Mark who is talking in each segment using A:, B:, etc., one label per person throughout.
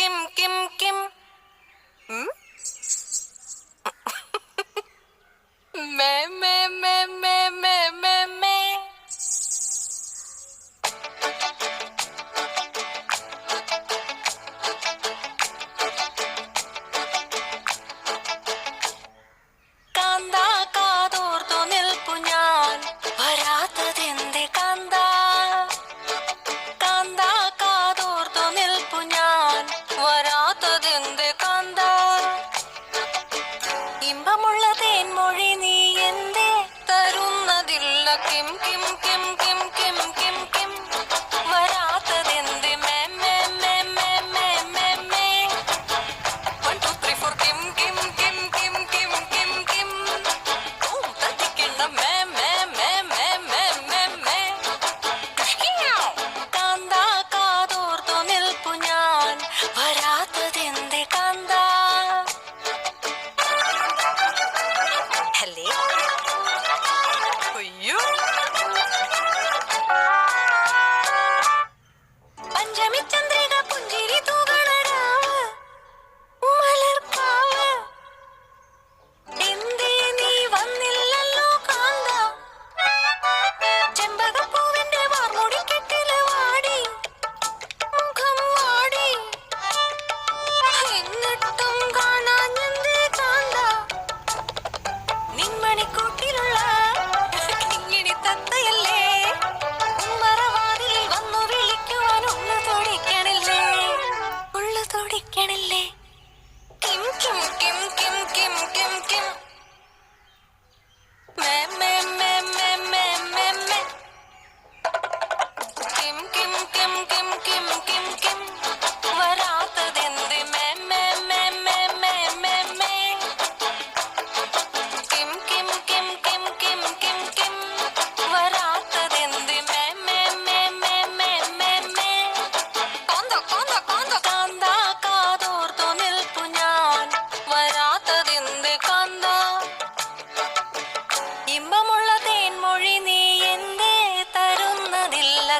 A: Kim കിം കിം ഉം? മേ കിം കിം കിം കിം കിം കിം കിം വരാത്തതെന്ത് മേ മേ മേ മേ മേ മേ മേ വൺ ടു ത്രീ ഫോർ കിം കിം കിം കിം കിം കിം കിം തട്ടിക്കണ്ട മേ മേ മേ മേ മേ മേ മേ കാന്താ കാതോർത്തു നിൽപ്പു ഞാൻ വരാത്തതെന്ത് കാന്താ അല്ലേ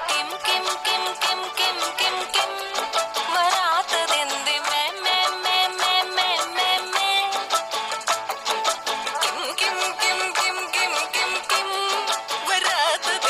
A: Kim Kim.